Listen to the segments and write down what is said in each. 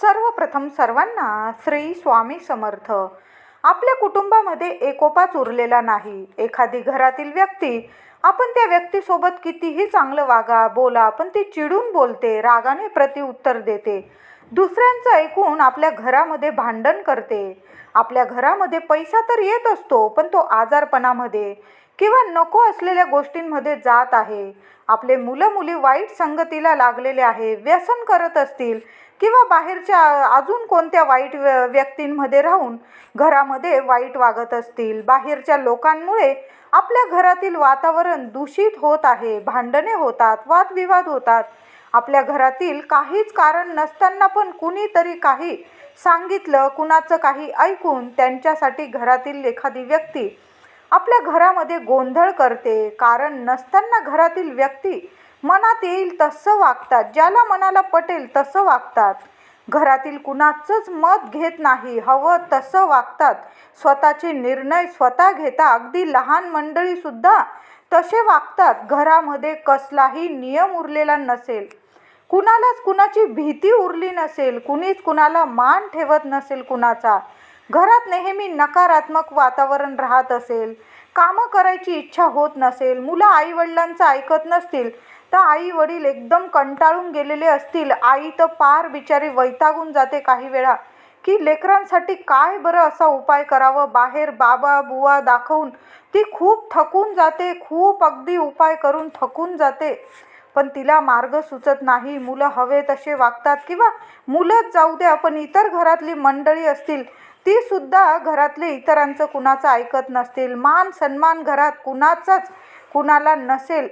सर्वप्रथम सर्वांना श्री स्वामी समर्थ. आपल्या कुटुंबामध्ये एकोपाच उरलेला नाही. एखादी घरातील व्यक्ती आपण त्या व्यक्तीसोबत कितीही चांगलं वागा बोला पण ती चिडून बोलते रागाने प्रतिउत्तर देते. दुसऱ्यांचं ऐकून आपल्या घरामध्ये भांडण करते. आपल्या घरामध्ये पैसा तर येत असतो पण तो आजारपणामध्ये किंवा नको असलेल्या गोष्टींमध्ये जात आहे. आपले मुलं मुली वाईट संगतीला लागलेले आहे व्यसन करत असतील किंवा बाहेरच्या अजून कोणत्या वाईट व्य व्यक्तींमध्ये राहून घरामध्ये वाईट वागत असतील. बाहेरच्या लोकांमुळे आपल्या घरातील वातावरण दूषित होत आहे भांडणे होतात वादविवाद होतात. आपल्या घरातील काहीच कारण नसताना पण कुणीतरी काही सांगितलं कुणाचं काही ऐकून त्यांच्यासाठी घरातील एखादी व्यक्ती आपल्या घरामध्ये गोंधळ करते. कारण नसताना घरातील व्यक्ती मनात येईल तसं वागतात. ज्याला मनाला पटेल तसं वागतात. घरातील कुणाचंच मत घेत नाही. हवं तसं वागतात. स्वतःचे निर्णय स्वतः घेता. अगदी लहान मंडळीसुद्धा तसे वागतात. घरामध्ये कसलाही नियम उरलेला नसेल. कुणालाच कुणाची भीती उरली नसेल कुणीच कुणाला मान ठेवत नसेल कुणाचा. घरात नेहमी नकारात्मक वातावरण राहत असेल. कामं करायची इच्छा होत नसेल मुलं आईवडिलांचं ऐकत नसतील तर आई वडील एकदम कंटाळून गेलेले असतील. आई तर पार बिचारी वैतागून जाते काही वेळा. की लेकरांसाठी काय बरं असा उपाय करावं? बाहेर बाबा बुवा दाखवून ती खूप थकून जाते खूप अगदी उपाय करून थकून जाते. पण तिला मार्ग सुचत नाही. मुलं हवे तसे वागतात किंवा मुलंच जाऊ द्या पण इतर घरातली मंडळी असतील ती सुद्धा घरातले इतरांचं कुणाचं ऐकत नसतील. मान सन्मान घरात कुणाचाच कुणाला नसेल.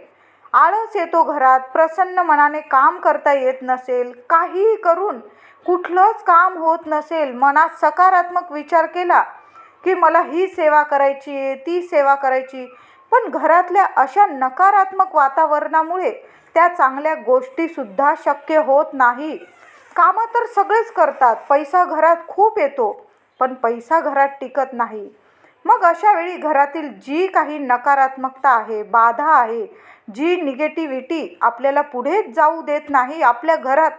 आळस येतो घरात प्रसन्न मनाने काम करता येत नसेल. काहीही करून कुठलंच काम होत नसेल. मनात सकारात्मक विचार केला की मला ही सेवा करायची आहे ती सेवा करायची. पण घरातल्या अशा नकारात्मक वातावरणामुळे त्या चांगल्या गोष्टीसुद्धा शक्य होत नाही. कामं तर सगळेच करतात. पैसा घरात खूप येतो पण पैसा घरात टिकत नाही. मग अशा वेळी घरातील जी काही नकारात्मकता आहे बाधा आहे जी निगेटिव्हिटी आपल्याला पुढेच जाऊ देत नाही आपल्या घरात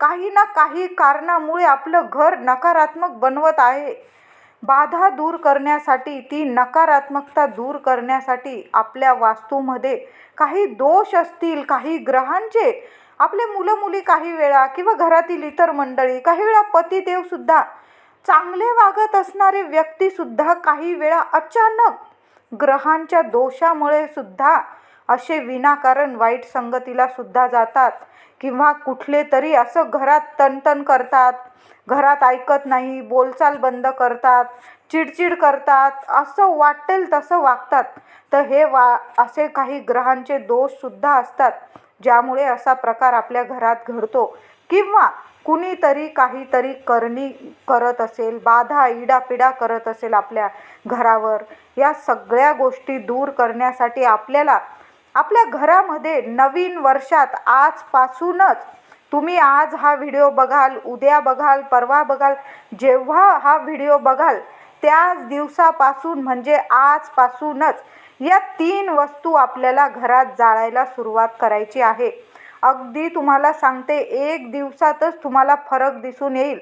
काही ना काही कारणामुळे आपलं घर नकारात्मक बनवत आहे. बाधा दूर करण्यासाठी ती नकारात्मकता दूर करण्यासाठी आपल्या वास्तूमध्ये काही दोष असतील काही ग्रहांचे आपले मुलं मुली काही वेळा किंवा घरातील इतर मंडळी काही वेळा पतिदेवसुद्धा चांगले वागत असणारे व्यक्तीसुद्धा काही वेळा अचानक ग्रहांच्या दोषामुळे सुद्धा असे विनाकारण वाईट संगतीला सुद्धा जातात किंवा कुठले तरी असं घरात तणतण करतात घरात ऐकत नाही बोलचाल बंद करतात चिडचिड करतात असं वाटेल तसं वागतात. तर हे वा असे काही ग्रहांचे दोषसुद्धा असतात ज्यामुळे असा प्रकार आपल्या घरात घडतो. किंवा कुणीतरी काहीतरी करणी करत असेल बाधा इडापिडा करत असेल आपल्या घरावर. या सगळ्या गोष्टी दूर करण्यासाठी आपल्याला आपल्या घरामध्ये नवीन वर्षात आजपासूनच तुम्ही आज हा व्हिडिओ बघाल उद्या बघाल परवा बघाल जेव्हा हा व्हिडिओ बघाल त्याच दिवसापासून म्हणजे आजपासूनच या तीन वस्तू आपल्याला घरात जाळायला सुरुवात करायची आहे. अगदी तुम्हाला सांगते एक दिवसातच तुम्हाला फरक दिसून येईल.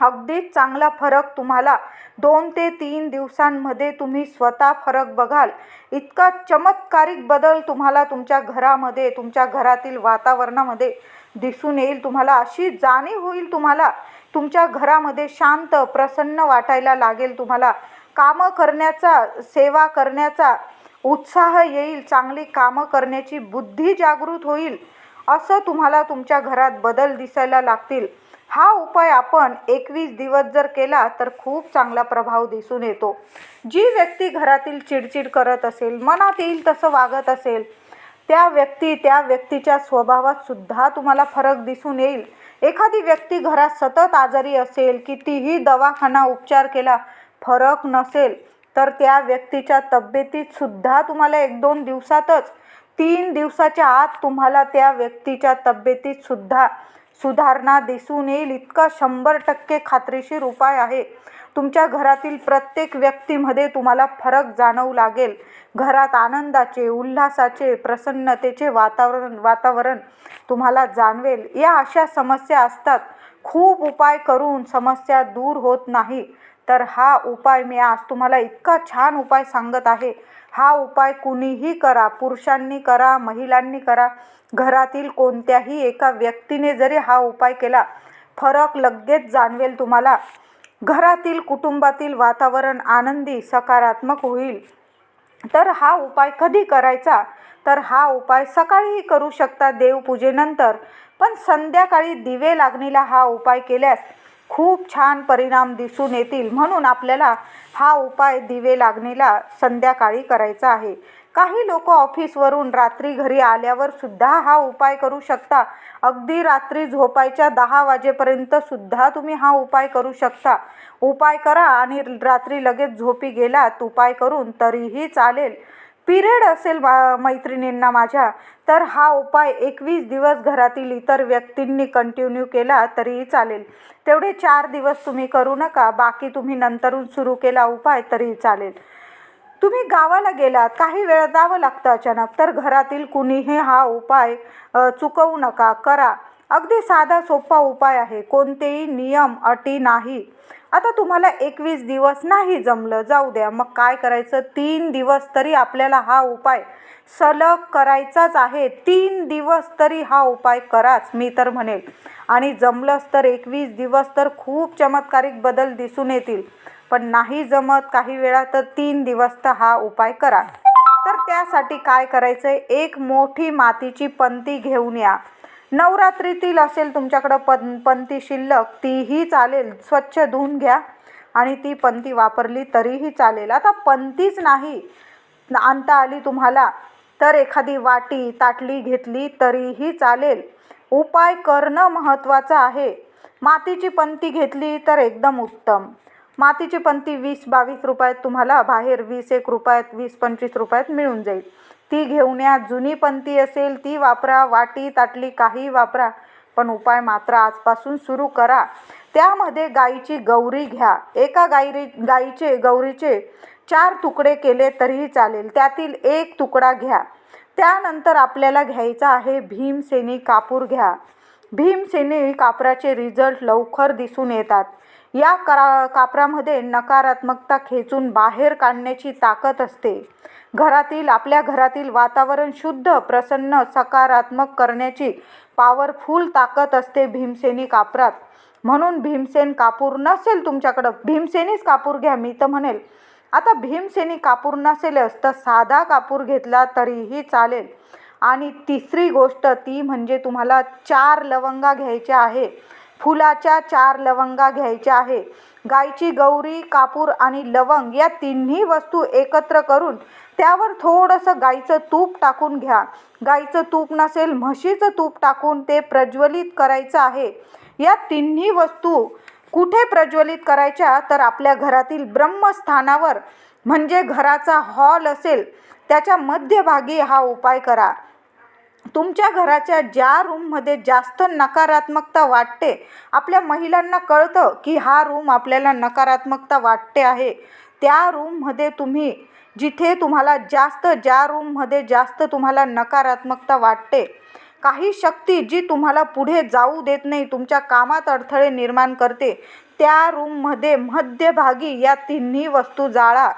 अगदीच चांगला फरक तुम्हाला दोन ते तीन दिवसांमध्ये तुम्ही स्वतः फरक बघाल. इतका चमत्कारिक बदल तुम्हाला तुमच्या घरामध्ये तुमच्या घरातील वातावरणामध्ये दिसून येईल. तुम्हाला अशी जाणीव होईल तुम्हाला. तुमच्या घरामध्ये शांत प्रसन्न वाटायला लागेल तुम्हाला. कामं करण्याचा सेवा करण्याचा उत्साह येईल. चांगली कामं करण्याची बुद्धी जागृत होईल. असं तुम्हाला तुमच्या घरात बदल दिसायला लागतील. हा उपाय आपण एकवीस दिवस जर केला तर खूप चांगला प्रभाव दिसून येतो. जी व्यक्ती घरातील चिडचिड करत असेल मनात येईल तसं वागत असेल त्या व्यक्ती त्या व्यक्तीच्या स्वभावात सुद्धा तुम्हाला फरक दिसून येईल. एखादी व्यक्ती घरात सतत आजारी असेल कितीही दवाखाना उपचार केला फरक नसेल तर त्या व्यक्तीच्या तब्येतीत सुद्धा तुम्हाला एक दोन दिवसातच तीन दिवसाच्या आत तुम्हाला त्या व्यक्तीच्या तब्येतीत सुद्धा सुधारणा दिसून येईल. इतका शंभर टक्के खात्रीशीर उपाय आहे. तुमच्या घरातील प्रत्येक व्यक्तीमध्ये तुम्हाला फरक जाणवू लागेल. घरात आनंदाचे उल्हासाचे प्रसन्नतेचे वातावरण वातावरण तुम्हाला जाणवेल. या अशा समस्या असतात. खूप उपाय करून समस्या दूर होत नाही. तर हा उपाय मी आज तुम्हाला इतका छान उपाय सांगत आहे. हा उपाय कुणीही करा पुरुषांनी करा महिलांनी करा. घरातील कोणत्याही एका व्यक्तीने जरी हा उपाय केला फरक लगेच जाणवेल तुम्हाला. घरातील कुटुंबातील वातावरण आनंदी सकारात्मक होईल. तर हा उपाय कधी करायचा? तर हा उपाय सकाळीही करू शकता देवपूजेनंतर. पण संध्याकाळी दिवे लागणीला हा उपाय केल्यास खूप छान परिणाम दिसून येतील म्हणून आपल्याला हा उपाय दिवे लागणीला संध्याकाळी करायचा आहे. काही लोक ऑफिसवरून रात्री घरी आल्यावर सुद्धा हा उपाय करू शकता. अगदी रात्री झोपायच्या दहा वाजेपर्यंत सुद्धा तुम्ही हा उपाय करू शकता. उपाय करा आणि रात्री लगेच झोपी गेलात उपाय करून तरीही चालेल. पिरियड असेल मा मैत्रिणींना माझ्या तर हा उपाय एकवीस दिवस घरातील इतर व्यक्तींनी कंटिन्यू केला तरीही चालेल. तेवढे चार दिवस तुम्ही करू नका बाकी तुम्ही नंतरून सुरू केला उपाय तरीही चालेल. तुम्ही गावाला गेलात काही वेळ जावं लागतं अचानक. तर घरातील कुणीही हा उपाय चुकवू नका करा. अगदी साधा सोपा उपाय आहे. कोणतेही नियम अटी नाही. आता तुम्हाला एकवीस दिवस नाही जमलं जाऊ द्या. मग काय करायचं? तीन दिवस तरी आपल्याला हा उपाय सलग करायचाच आहे. तीन दिवस तरी हा उपाय कराच मी तर म्हणेल. आणि जमलंच तर एकवीस दिवस तर खूप चमत्कारिक बदल दिसून येतील. पण नाही जमत काही वेळा तर तीन दिवस तर हा उपाय करा. तर त्यासाठी काय करायचं आहे एक मोठी मातीची पंती घेऊन या. नवरात्रीतील असेल तुमच्याकडं पं पंती शिल्लक तीही चालेल. स्वच्छ धुवून घ्या. आणि ती पंती वापरली तरीही चालेल. आता पंतीच नाही. आणता आली तुम्हाला. तर एखादी वाटी ताटली घेतली तरीही चालेल. उपाय करणं महत्त्वाचं आहे. मातीची पंती घेतली तर एकदम उत्तम. मातीची पंती वीस बावीस रुपयात तुम्हाला बाहेर वीस एक रुपयात वीस पंचवीस रुपयात मिळून जाईल. ती घेऊन या. जुनी पंती असेल ती वापरा. वाटी ताटली काही वापरा. पण उपाय मात्र आजपासून सुरू करा. त्यामध्ये गाईची गौरी घ्या. एका गायरी गाईचे गौरीचे चार तुकडे केले तरीही चालेल. त्यातील एक तुकडा घ्या. त्यानंतर आपल्याला घ्यायचा आहे भीमसेनी कापूर घ्या. भीमसेनी कापराचे रिझल्ट लवकर दिसून येतात. या करा कापरामध्ये नकारात्मकता खेचून बाहेर काढण्याची ताकद असते. घरातील आपल्या घरातील वातावरण शुद्ध प्रसन्न सकारात्मक करण्याची पॉवरफुल ताकद असते भीमसेनी कापरात. म्हणून भीमसेन कापूर नसेल तुमच्याकडं भीमसेनीच कापूर घ्या मी तर म्हणेल. आता भीमसेनी कापूर नसेलच तर साधा कापूर घेतला तरीही चालेल. आणि तिसरी गोष्ट ती म्हणजे तुम्हाला चार लवंगा घ्यायच्या आहे. फुलाच्या चार लवंगा घ्यायच्या आहे. गायची गौरी कापूर आणि लवंग या तिन्ही वस्तू एकत्र करून त्यावर थोडंसं गाईचं तूप टाकून घ्या. गाईचं तूप नसेल म्हशीचं तूप टाकून ते प्रज्वलित करायचं आहे. या तिन्ही वस्तू कुठे प्रज्वलित करायच्या? तर आपल्या घरातील ब्रह्मस्थानावर म्हणजे घराचा हॉल असेल त्याच्या मध्यभागी हा उपाय करा. तुमच्या घराच्या ज्या रूममध्ये जास्त नकारात्मकता वाटते आपल्या महिलांना कळतं की हा रूम आपल्याला नकारात्मकता वाटते आहे. त्या रूममध्ये तुम्ही जिथे तुम्हाला जास्त ज्या रूममध्ये जास्त तुम्हाला नकारात्मकता वाटते काही शक्ती जी तुम्हाला पुढे जाऊ देत नाही तुमच्या कामात अडथळे निर्माण करते त्या रूममध्ये मध्यभागी या तिन्ही वस्तू जाळा.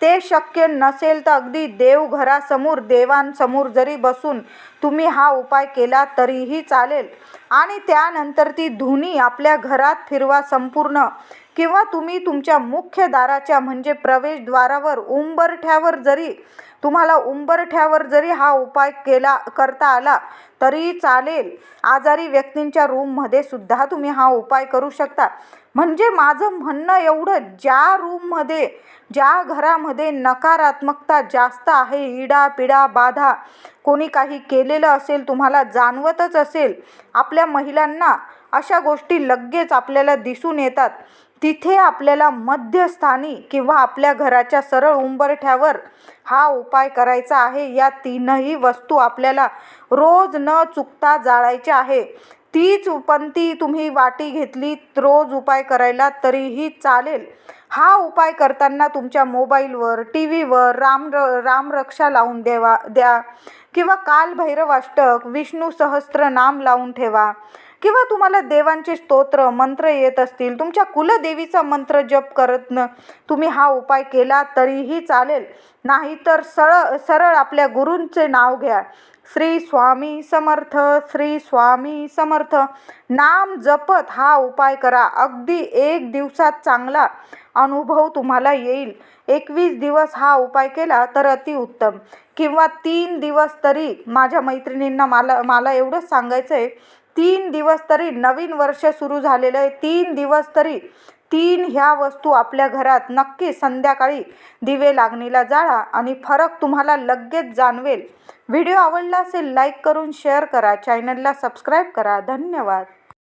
ते शक्य नसेल तर अगदी देवघरासमोर देवांसमोर जरी बसून तुम्ही हा उपाय केला तरीही चालेल. आणि त्यानंतर ती धुनी आपल्या घरात फिरवा संपूर्ण. किंवा तुम्ही तुमच्या मुख्य दाराच्या म्हणजे प्रवेशद्वारावर उंबरठ्यावर जरी तुम्हाला उंबरठ्यावर जरी हा उपाय केला करता आला तरी चालेल. आजारी व्यक्तींच्या रूममध्ये सुद्धा तुम्ही हा उपाय करू शकता. म्हणजे माझं म्हणणं एवढं ज्या रूममध्ये ज्या घरामध्ये नकारात्मकता जास्त आहे इडा पिडा बाधा कोणी काही केलेलं असेल तुम्हाला जाणवतच असेल आपल्या महिलांना अशा गोष्टी लगेच आपल्याला दिसून येतात. तिथे आपल्याला मध्यस्थानी किंवा आपल्या घराच्या सरळ उंबरठ्यावर हा उपाय करायचा आहे. या तीनही वस्तू आपल्याला रोज न चुकता जाळायच्या आहे. तीच पंती तुम्ही वाटी घेतली रोज उपाय करायला तरीही चालेल. हा उपाय करताना तुमच्या मोबाईलवर टी व्हीवर राम रामरक्षा लावून देवा द्या. किंवा काल भैरवाष्टक विष्णू सहस्त्र नाम लावून ठेवा. किंवा तुम्हाला देवांचे स्तोत्र मंत्र येत असतील तुमच्या कुलदेवीचा मंत्र जप करत न तुम्ही हा उपाय केला तरीही चालेल. नाहीतर सरळ सरळ आपल्या गुरूंचे नाव घ्या. श्री स्वामी समर्थ श्री स्वामी समर्थ. नाम जपत हा उपाय करा. अगदी एक दिवसात चांगला अनुभव तुम्हाला येईल. एकवीस दिवस हा उपाय केला तर अतिउत्तम किंवा तीन दिवस तरी माझ्या मैत्रिणींना मला मला एवढंच सांगायचं आहे तीन दिवस तरी नवीन वर्ष सुरू झालेलं आहे. तीन दिवस तरी तीन ह्या वस्तू आपल्या घरात नक्की संध्याकाळी दिवे लागणीला जाळा आणि फरक तुम्हाला लगेच जाणवेल. व्हिडिओ आवडला असेल लाईक करून शेअर करा. चॅनलला सबस्क्राईब करा. धन्यवाद.